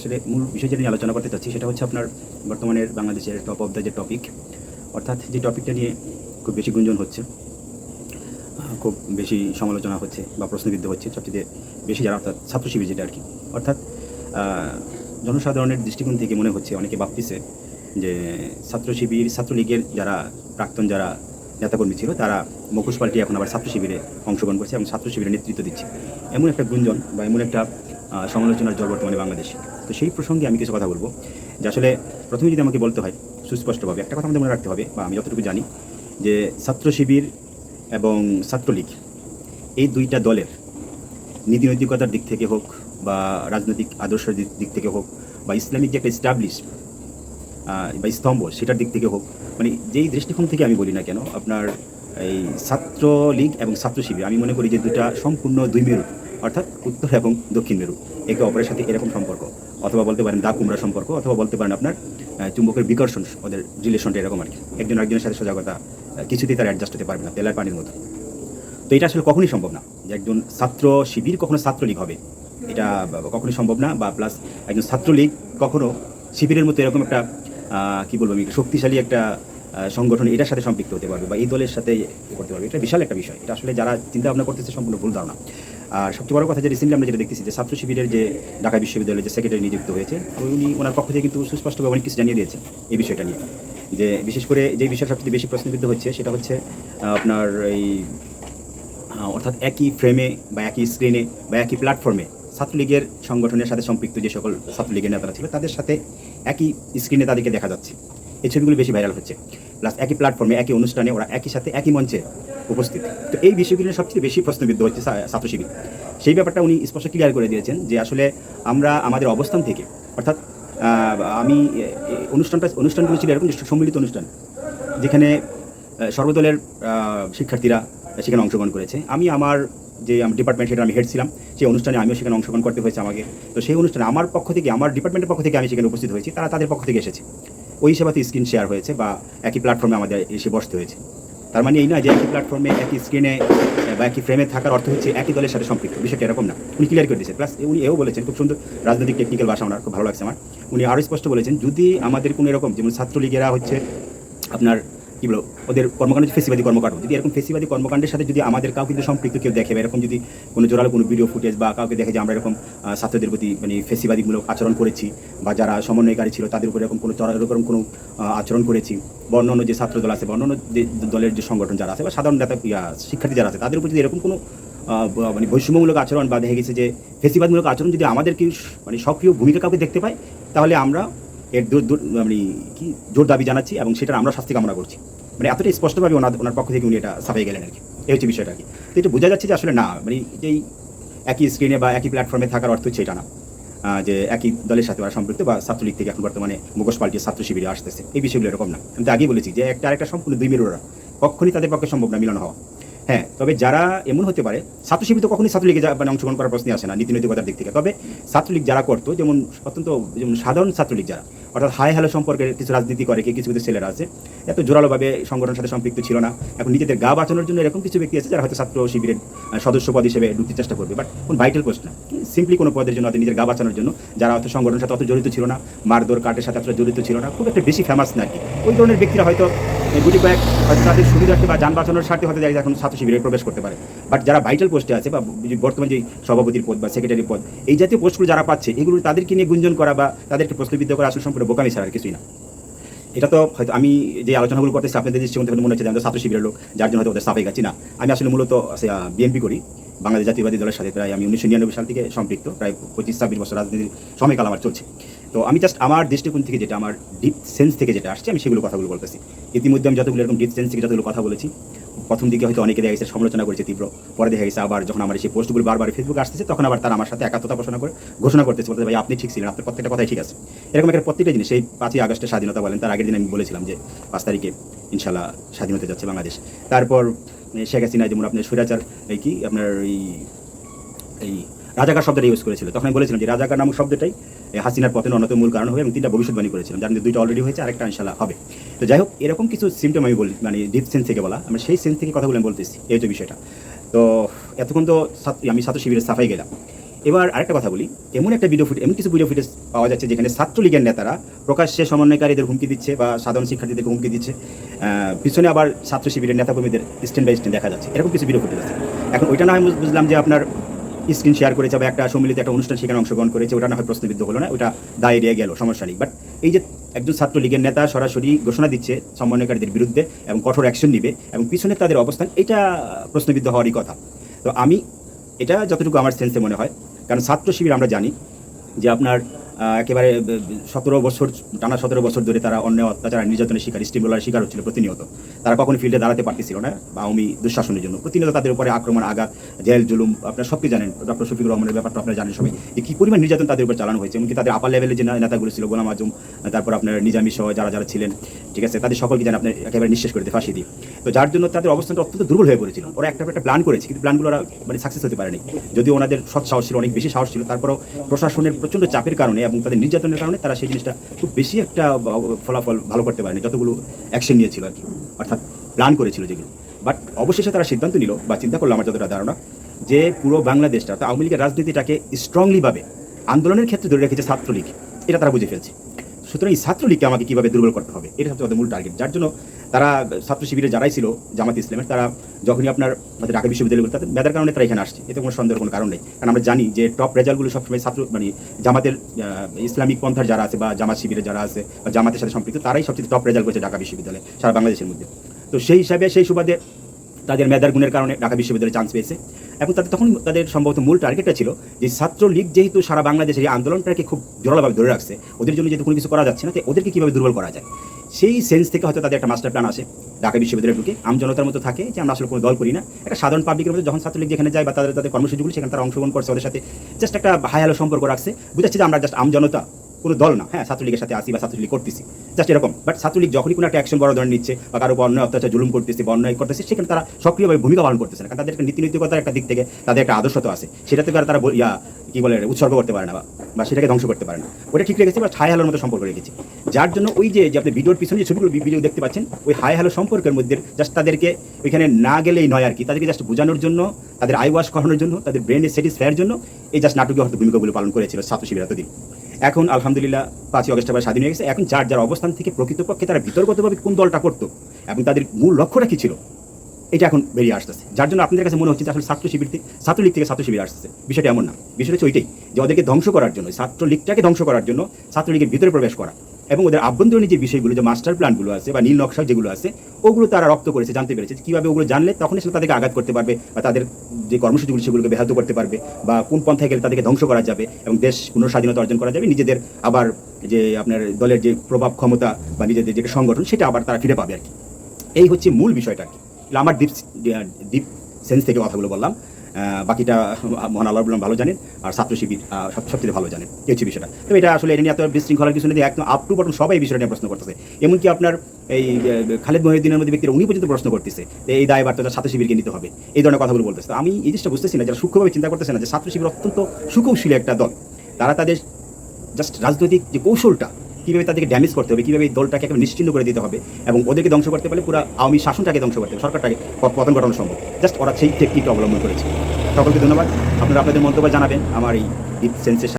আসলে মূল বিষয় যেটা নিয়ে আলোচনা করতে চাচ্ছি সেটা হচ্ছে আপনার বর্তমানের বাংলাদেশের টপ অফ দ্য যে টপিক অর্থাৎ যে টপিকটা নিয়ে খুব বেশি গুঞ্জন হচ্ছে খুব বেশি সমালোচনা হচ্ছে বা প্রশ্নবিদ্ধ হচ্ছে, সবচেয়ে বেশি যারা অর্থাৎ ছাত্র শিবির যেটা আর কি। অর্থাৎ জনসাধারণের দৃষ্টিকোণ থেকে মনে হচ্ছে, অনেকে ভাবতেছে যে ছাত্র শিবির ছাত্রলীগের যারা প্রাক্তন যারা নেতাকর্মী ছিল, তারা মুখোশ পাল্টি এখন আবার ছাত্র শিবিরে অংশগ্রহণ করছে এবং ছাত্র শিবিরে নেতৃত্ব দিচ্ছে। এমন একটা গুঞ্জন বা এমন একটা সমালোচনার জল বর্তমানে বাংলাদেশে। তো সেই প্রসঙ্গে আমি কিছু কথা বলব। যে আসলে প্রথমে যদি আমাকে বলতে হয়, সুস্পষ্টভাবে একটা কথা আমাদের মনে রাখতে হবে, বা আমি যতটুকু জানি, যে ছাত্র শিবির এবং ছাত্রলীগ এই দুইটা দলের নীতি নৈতিকতার দিক থেকে হোক, বা রাজনৈতিক আদর্শের দিক- থেকে হোক, বা ইসলামিক যে একটা স্টাবলিশ বা স্তম্ভ সেটার দিক থেকে হোক মানে যেই দৃষ্টিকোণ থেকে আমি বলি না কেন, আপনার এই ছাত্রলীগ এবং ছাত্র শিবির, আমি মনে করি যে দুটা সম্পূর্ণ দুই মেরু, অর্থাৎ উত্তর এবং দক্ষিণ মেরু, একে অপরের সাথে এরকম সম্পর্ক। অথবা বলতে পারেন দা কুমড়া সম্পর্ক, অথবা বলতে পারেন আপনার চুম্বকের বিকর্ষণ, ওদের রিলেশনটা এরকম আর কি। একজন আরেকজনের সাথে সজাগতা কিছুতেই তারা অ্যাডজাস্ট হতে পারবে না, তেলার পানির মতো। তো এটা আসলে কখনোই সম্ভব না যে একজন ছাত্র শিবির কখনো ছাত্রলীগ হবে। এটা কখনোই সম্ভব না বা প্লাস একজন ছাত্রলীগ কখনো শিবিরের মতো এরকম একটা কি বলব আমি, শক্তিশালী একটা সংগঠন এটার সাথে সম্পৃক্ত হতে পারবে বা এই দলের সাথে করতে পারবে। এটা বিশাল একটা বিষয়। এটা আসলে যারা চিন্তা ভাবনা করতেছে, সম্পূর্ণ ভুল ধারণা। আর সবচেয়ে বড় কথা যে রিসেন্টলি আমরা যেটা দেখতেছি যে ছাত্র শিবিরের যে ঢাকা বিশ্ববিদ্যালয়ের যে সেক্রেটারি নিযুক্ত হয়েছে উনি ওনার পক্ষ থেকে কিন্তু সুস্পষ্টভাবে অনেক কিছু জানিয়ে দিয়েছেন এই বিষয়টা নিয়ে। যে বিশেষ করে যে বিষয় সবচেয়ে বেশি প্রশ্নবিদ্ধ হচ্ছে সেটা হচ্ছে আপনার এই অর্থাৎ একই ফ্রেমে বা একই স্ক্রিনে বা একই প্ল্যাটফর্মে ছাত্রলীগের সংগঠনের সাথে সম্পৃক্ত যে সকল ছাত্রলীগের নেতারা ছিল, তাদের সাথে একই স্ক্রিনে তাদেরকে দেখা যাচ্ছে। এই ছবিগুলো বেশি ভাইরাল হচ্ছে। প্লাস একই প্ল্যাটফর্মে একই অনুষ্ঠানে ওরা একই সাথে একই মঞ্চে উপস্থিত। তো এই বিষয়গুলো সবচেয়ে বেশি প্রশ্নবিদ্ধ হচ্ছে ছাত্র শিবির সেই ব্যাপারটা উনি স্পষ্ট ক্লিয়ার করে দিয়েছেন যে আসলে আমরা আমাদের অবস্থান থেকে, অর্থাৎ আমি অনুষ্ঠানটা অনুষ্ঠানগুলো ছিল এরকম সম্মিলিত অনুষ্ঠান, যেখানে সর্বদলের শিক্ষার্থীরা সেখানে অংশগ্রহণ করেছে। আমি আমার যে ডিপার্টমেন্ট সেটা আমি হেড ছিলাম, সেই অনুষ্ঠানে আমিও সেখানে অংশগ্রহণ করতে হয়েছে আমাকে। তো সেই অনুষ্ঠানে আমার পক্ষ থেকে, আমার ডিপার্টমেন্টের পক্ষ থেকে আমি সেখানে উপস্থিত হয়েছি, তারা তাদের পক্ষ থেকে এসেছে। ওই হিসাবে স্ক্রিন শেয়ার হয়েছে বা একই প্ল্যাটফর্মে আমাদের এসে বসতে হয়েছে। তার মানে এই নয় যে একই প্ল্যাটফর্মে একই স্ক্রিনে বা একই ফ্রেমে থাকার অর্থ হচ্ছে একই দলের সাথে সম্পৃক্ত। বিষয়টা এরকম না। উনি ক্লিয়ার করে দিয়েছেন। প্লাস উনি এও বলেছেন, খুব সুন্দর রাজনৈতিক টেকনিক্যাল ভাষা আমার খুব ভালো লাগছে আমার। উনি আরও স্পষ্ট বলেছেন, যদি আমাদের কোনো এরকম, যেমন ছাত্রলীগেরা হচ্ছে, আপনার কি বলো, ওদের কর্মকাণ্ড ফেসিবাদী কর্মকাণ্ড। যদি এরকম ফেসিবাদী কর্মকাণ্ডের সাথে যদি আমাদের কাউকে যদি সম্পৃক্ত কেউ দেখে বা এরকম যদি কোনো জোরালো কোনো ভিডিও ফুটেজ বা কাউকে দেখে যে আমরা এরকম ছাত্রদের প্রতি মানে ফেসিবাদীমূলক আচরণ করেছি বা যারা সমন্বয়কারী ছিল তাদের উপর এরকম কোনো এরকম কোনো আচরণ করেছি, বা যে ছাত্র দল আছে বা যে দলের যে সংগঠন যারা আছে বা সাধারণ নেতা শিক্ষার্থী যারা আছে, তাদের উপর যদি এরকম কোনো মানে বৈষম্যমূলক আচরণ বা দেখা গেছে যে ফেসিবাদমূলক আচরণ যদি আমাদের কি মানে সক্রিয় ভূমিকা কাউকে দেখতে পাই তাহলে আমরা এর মানে কি জোর দাবি জানাচ্ছি এবং সেটার আমরা শাস্তি কামনা করছি। মানে এতটা স্পষ্টভাবে ওনার ওনার পক্ষ থেকে উনি এটা সাফাই গেলেন আর কি। এই হচ্ছে বিষয়টা আর কি। তো এটা বোঝা যাচ্ছে যে আসলে না মানে যেই একই স্ক্রিনে বা একই প্ল্যাটফর্মে থাকার অর্থ হচ্ছে এটা না। যে একই দলের সাথে ওরা সম্পৃক্ত বা ছাত্রলীগ থেকে এখন বর্তমানে মুখোশ পাল্টিয়ে ছাত্র শিবিরে আসতেছে। এই বিষয়গুলো এরকম না। আমি তো আগেই বলেছি যে একটা আরেকটা সম্পূর্ণ দুই মেরুরা কখনই তাদের পক্ষে সম্ভব না মিলন হওয়া। হ্যাঁ তবে যারা এমন হতে পারে, ছাত্র শিবির তো কখনই ছাত্রলীগে মানে অংশগ্রহণ করার প্রশ্নই আসে না নীতি নৈতিকতার দিক থেকে। তবে ছাত্রলীগ যারা করতো, যেমন অত্যন্ত, যেমন সাধারণ ছাত্রলীগ যারা অর্থাৎ হাই হ্যালো সম্পর্কে কিছু রাজনীতি করে, কি কিছু কিছু ছেলেরা আছে। এত জোরালোভাবে সংগঠনের সাথে সম্পৃক্ত ছিল না। এখন নিজেদের গা বাঁচানোর জন্য এরকম কিছু ব্যক্তি আছে যারা হয়তো ছাত্র শিবিরের সদস্য পদ হিসেবে ঢুকতে চেষ্টা করবে। বাট কোন ভাইটাল পোস্ট না। সিম্পলি কোনো পদের জন্য নিজের গা বাঁচানোর জন্য যারা হয়তো সংগঠনের সাথে অত জড়িত ছিল না মারদোর কাটের সাথে অতটা জড়িত ছিল না, খুব একটা বেশি ফেমাস না কি। ওই ধরনের ব্যক্তিরা হয়তো গুটি কয়েক হয়তো তাদের সুবিধার্থে বা যান বাঁচানোর স্বার্থে হয়তো এখন ছাত্র শিবিরে প্রবেশ করতে পারে। বাট যারা ভাইটাল পোস্টে আছে বা বর্তমান যে সভাপতির পদ বা সেক্রেটারি পদ, এই জাতীয় পোস্টগুলো যারা পাচ্ছে, এগুলো তাদেরকে নিয়ে গুঞ্জন করা বা তাদেরকে প্রশ্নবিদ্ধ করা আসলে সম্পূর্ণ বোকামি ছাড়া আর কিছুই না। এটা তো হয়তো আমি যে আলোচনাগুলো করতেছি, আপনাদের দৃষ্টিকোণ থেকে মনে হচ্ছে যে আমি ছাত্র শিবিরের লোক, যার জন্য হয়তো ওদের সাফাই গাছি না। আমি আসলে মূলত বিএনপি করি। বাংলাদেশ জাতীয়বাদী দলের সাথে প্রায় আমি উনিশশো নিরানব্বই সাল থেকে সম্পৃক্ত, প্রায় পঁচিশ, ছাব্বিশ বছর রাজনীতির সময়কাল আমার চলছে। তো আমি জাস্ট আমার দৃষ্টিকোণ থেকে যেটা, আমার ডিপ সেন্স থেকে যেটা আসছে, আমি সেগুলো কথাগুলো বলতেছি। ইতিমধ্যে আমি যতগুলো এরকম ডিপ সেন্স থেকে যতগুলো কথা বলেছি প্রথম দিকে হয়তো অনেকে দেখা গেছে সমালোচনা করেছে তীব্র, পরে দেখা গেছে আবার যখন আমার সেই পোস্টগুলো বারবার ফেসবুকে আসতেছে, তখন আবার তারা আমার সাথে একাত্মতা ঘোষণা করে, ঘোষণা করতেছে বলতে ভাই, আপনি ঠিক ছিলেন, আপনার প্রত্যেকটা কথাই ঠিক আছে। এরকম একটা প্রত্যেকটা জিনিস, সেই পাঁচই আগস্টের স্বাধীনতা বলেন, তার আগের দিন আমি বলেছিলাম যে, পাঁচ তারিখে ইনশাল্লাহ স্বাধীন হতে যাচ্ছে বাংলাদেশ। তারপর শেখ হাসিনা, যেমন আপনার স্বৈরাচার এই কি, আপনার এই এই রাজাকার শব্দটা ইউজ করেছিল। তখন আমি বলেছিলাম যে, রাজাকার নামক শব্দটাই হাসিনার পতনের অন্যতম মূল কারণ হবে এবং তিনটা ভবিষ্যৎবাণী করেছিলাম, যার মধ্যে দুইটা অলরেডি হয়েছে, আরেকটা ইনশাল্লাহ হবে। তো যাই হোক, এরকম কিছু সিমটম আমি বলি মানে ডিপ সেন্স থেকে বলা আমি সেই সেন্স থেকে কথাগুলো আমি বলতেছি, এই হচ্ছে বিষয়টা। তো এতক্ষণ তো আমি ছাত্র শিবিরের সাফাই গেলাম। এবার আরেকটা কথা বলি, এমন একটা ভিডিও ফুটেজ এমন কিছু ভিডিও ফুটেজ পাওয়া যাচ্ছে যেখানে ছাত্রলীগের নেতারা প্রকাশ্যে সমন্বয়কারীদের হুমকি দিচ্ছে বা সাধারণ শিক্ষার্থীদের হুমকি দিচ্ছে পিছনে আবার ছাত্র শিবিরের নেতাকর্মীদের স্ট্যান্ড বাই স্ট্যান্ড দেখা যাচ্ছে। এরকম কিছু ভিডিও ফুটেজ আছে। এখন ওইটা না বুঝ- বুঝলাম যে আপনার স্ক্রিন শেয়ার করেছে বা একটা সম্মিলিত একটা অনুষ্ঠান সেখানে অংশগ্রহণ করেছে, ওটা না হয় প্রশ্নবিদ্ধ হলো না, ওটা দায় এড়িয়ে গেল, সমস্যা নেই। বাট এই যে একজন ছাত্রলীগের নেতা সরাসরি ঘোষণা দিচ্ছে সমন্বয়কারীদের বিরুদ্ধে এবং কঠোর অ্যাকশন নিবে এবং পিছনে তাদের অবস্থান, এটা প্রশ্নবিদ্ধ হওয়ারই কথা। তো আমি, এটা যতটুকু আমার সেন্সে মনে হয়, কারণ ছাত্র শিবির আমরা জানি যে আপনার একেবারে সতেরো বছর, টানা সতেরো বছর ধরে তারা অন্য অত্যাচার, নির্যাতনের শিকার স্টিমুলার শিকার হচ্ছিল প্রতিনিয়ত। তারা কখনো ফিল্ডে দাঁড়াতে পারতেছিল না, বা আমি দুঃশাসনের জন্য। প্রতিনিয়ত তাদের উপরে আক্রমণ, আঘাত, জেল, জুলুম, আপনার সবকে জানেন, ডক্টর শফিকুর রহমানের ব্যাপারটা আপনারা জানেন সবাই, যে কী পরিমাণ নির্যাতন তাদের উপর চালানো হয়েছে, এমনকি তাদের আপার লেভেলের যে নেতাগুলো ছিল, গোলাম আজম, তারপর আপনার নিজামি সহ যারা যারা ছিলেন ঠিক আছে? তাদের সকলকে যেন আপনি একেবারে নিঃশেষ করে দিতে ফাঁসি দিই। তো যার জন্য তাদের অবস্থানটা অত্যন্ত দুর্বল হয়ে পড়েছিল। ওরা একটা একটা প্ল্যান করেছে, কিন্তু প্ল্যানগুলো ওরা মানে সাকসেস হতে পারেনি। যদিও ওনাদের সৎ সাহস ছিল, অনেক বেশি সাহস ছিল, তারপরেও প্রশাসনের প্রচণ্ড চাপের কারণে এবং তাদের নির্যাতনের কারণে তারা সেই জিনিসটা খুব বেশি একটা ফলাফল ভালো করতে পারেনি, যতগুলো অ্যাকশন নিয়েছিল আর কি। অর্থাৎ প্ল্যান করেছিল যেগুলো। বাট অবশেষে তারা সিদ্ধান্ত নিল, বা চিন্তা করল আমার যতটা ধারণা, যে পুরো বাংলাদেশটা, অর্থাৎ আওয়ামী লীগের রাজনীতিটাকে স্ট্রংলিভাবে আন্দোলনের ক্ষেত্রে ধরে রেখেছে ছাত্রলীগ। এটা তারা বুঝে ফেলছে। সুতরাং এই ছাত্রলীগকে আমাকে কীভাবে দুর্বল করতে হবে? এটা হচ্ছে মূল টার্গেট যার জন্য তারা ছাত্র শিবিরে যারাই ছিল জামাত ইসলামের, তারা যখনই আপনার আমাদের ঢাকা বিশ্ববিদ্যালয়গুলো তাদের মেধার কারণে তারা এখানে আসছে। এতে কোনো সন্দেহের কোনো কারণ নেই। কারণ আমরা জানি যে টপ রেজাল্টগুলো সবসময় ছাত্র মানে জামাতের ইসলামিক পন্থার যারা আছে বা জামাত শিবিরে যারা আছে বা জামাতের সাথে সম্পৃক্ত, তারাই সবচেয়ে টপ রেজাল্ট করেছে ঢাকা বিশ্ববিদ্যালয়ে, সারা বাংলাদেশের মধ্যে। তো সেই হিসাবে, সেই সুবাদে তাদের মেধার গুণের কারণে ঢাকা বিশ্ববিদ্যালয়ে চান্স পেয়েছে। এবং তাদের তখন তাদের সম্ভবত মূল টার্গেটটা ছিল যে ছাত্র লীগ যেহেতু সারা বাংলাদেশের এই আন্দোলনটাকে খুব জোরালোভাবে ধরে রাখছে, ওদের জন্য যেহেতু কোনো কিছু করা যাচ্ছে না, তো ওদেরকে কীভাবে দুর্বল করা যায়? সেই সেন্স থেকে হয়তো তাদের একটা মাস্টার প্ল্যান আসে। ঢাকা বিশ্ববিদ্যালয়ে ঢুকে আমজনতার মতো থাকে যে আমরা আসলে কোনো দল করি না। একটা সাধারণ পাবলিকের মধ্যে যখন ছাত্রলীগ যেখানে যায় বা তাদের তাদের কর্মসূচিগুলো, সেখানে তারা অংশগ্রহণ করছে, ওদের সাথে জাস্ট একটা হ্যালো সম্পর্ক রাখছে। বুঝাচ্ছে যে আমরা জাস্ট আমজনতা কোনো দল না। হ্যাঁ ছাত্রলীগের সাথে আসি বা ছাত্রলীগ করতেছি। জাস্ট এরকম। বাট ছাত্রলীগ যখনই কোনো একটা অ্যাকশন বড় ধরনের নিচ্ছে বা কারও উপর অন্যায়, অত্যাচার, জুলুম করতেছে বা অন্যায় করতেছে, সেখানে তারা সক্রিয়ভাবে ভূমিকা পালন করতেছে না। কারণ তাদের একটা নীতি নৈতিকতার একটা দিক থেকে তাদের একটা আদর্শ তো আছে। সেটা থেকে তারা ইয়া, কি বলে উৎসর্গ করতে পারে না বা- বা সেটাকে ধ্বংস করতে পারে না। ওটা ঠিক রেখেছে বা হাই হ্যালোর মতো সম্পর্ক রেখেছে। যার জন্য ওই যে আপনি ভিডিওর পিছনে যে ছবিগুলো ভিডিও দেখতে পাচ্ছেন, ওই হাই হ্যালো সম্পর্কের মধ্যে জাস্ট তাদেরকে ওইখানে না গেলেই নয় আর কি। তাদেরকে জাস্ট বোঝানোর জন্য, তাদের আই ওয়াশ করানোর জন্য, তাদের ব্রেনে স্যাটিসফায়ার জন্য এই জাস্ট নাটকীয় হয়তো ভূমিকাগুলো পালন করেছিল ছাত্র শিবির এতদিন। এখন আলহামদুলিল্লাহ পাঁচই অগস্ট আবার স্বাধীন হয়ে গেছে। এখন যার যার অবস্থান থেকে প্রকৃতপক্ষে তারা বিতর্কতভাবে কোন দলটা করতো এবং তাদের মূল লক্ষ্যটা কী ছিল, এটা এখন বেরিয়ে আসতেছে। যার জন্য আপনাদের কাছে মনে হচ্ছে যে আসলে ছাত্র শিবির থেকে ছাত্রলীগ থেকে ছাত্র শিবির আসতেছে। বিষয়টা এমন না। বিষয়টা হচ্ছে ওইটাই যে ওদেরকে ধ্বংস করার জন্য ছাত্রলীগটাকে ধ্বংস করার জন্য ছাত্রলীগের ভিতরে প্রবেশ করা। এবং ওদের আভ্যন্তরীণ যে বিষয়গুলো, যে মাস্টার প্ল্যানগুলো আছে বা নীল নকশা যেগুলো আছে, ওগুলো তারা রপ্ত করেছে, জানতে পেরেছে কীভাবে ওগুলো জানলে তখন আসলে তাদেরকে আঘাত করতে পারবে বা তাদের যে কর্মসূচিগুলো সেগুলোকে ব্যাহত করতে পারবে বা কোন পন্থায় গেলে তাদেরকে ধ্বংস করা যাবে এবং দেশ পুনঃস্বাধীনতা অর্জন করা যাবে, নিজেদের আবার যে আপনার দলের যে প্রভাব ক্ষমতা বা নিজেদের যে সংগঠন সেটা আবার তারা ফিরে পাবে আর কি। এই হচ্ছে মূল বিষয়টা আর কি। আমার ডিপ ডিপ সেন্স থেকে কথাগুলো বললাম। বাকিটা মহান আল্লাহ বললাম ভালো জানেন, আর ছাত্র শিবির সবচেয়ে ভালো জানেন। এই হচ্ছে বিষয়টা। তবে এটা আসলে এটা নিয়ে এত বিশৃঙ্খলার কিছু নেই একদম আপ টু বটন সবাই এই বিষয়টা নিয়ে প্রশ্ন করতেছে। এমনকি আপনার এই খালেদ মহিউদ্দিনের মধ্যে ব্যক্তিরা উনি পর্যন্ত প্রশ্ন করতেছে, যে এই দায় বার্তা ছাত্র শিবিরকে নিতে হবে। এই ধরনের কথাগুলো বলতেছে। আমি এই জিনিসটা বুঝতেছি না, যারা সূক্ষ্মভাবে চিন্তা করতেছে না যে ছাত্র শিবির অত্যন্ত সুকৌশলী একটা দল। তারা তাদের জাস্ট রাজনৈতিক যে কৌশলটা কীভাবে তাদেরকে ড্যামেজ করতে হবে, কীভাবে এই দলটাকে একেবারে নিশ্চিন্ন করে দিতে হবে এবং ওদেরকে ধ্বংস করতে পারলে পুরো আওয়ামী শাসনটাকে ধ্বংস করতে হবে, সরকারটাকে পতন ঘটানো সম্ভব। জাস্ট ওরা সেই টেকনিকটা অবলম্বন করেছে। সকলকে ধন্যবাদ। আপনারা আপনাদের মন্তব্য জানাবেন। আমার এই ডিপ সেন্সের